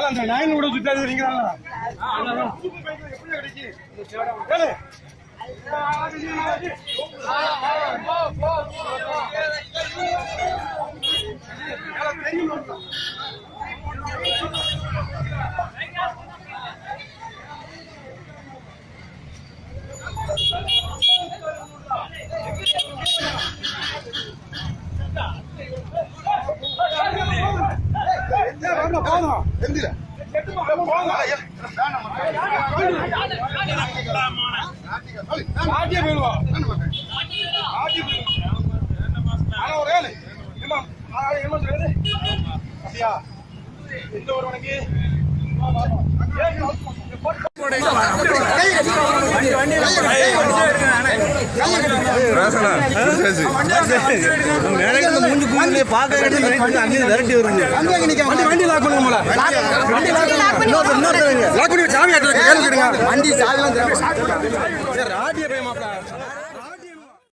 அந்த நயன் கூட சுத்தாது வரீங்களா போதும் ஆட்டியே ஆனா ஒரு எந்த உனக்கு வண்டி வண்டி சாவி ஆட்டியே போய் மாப்பிள.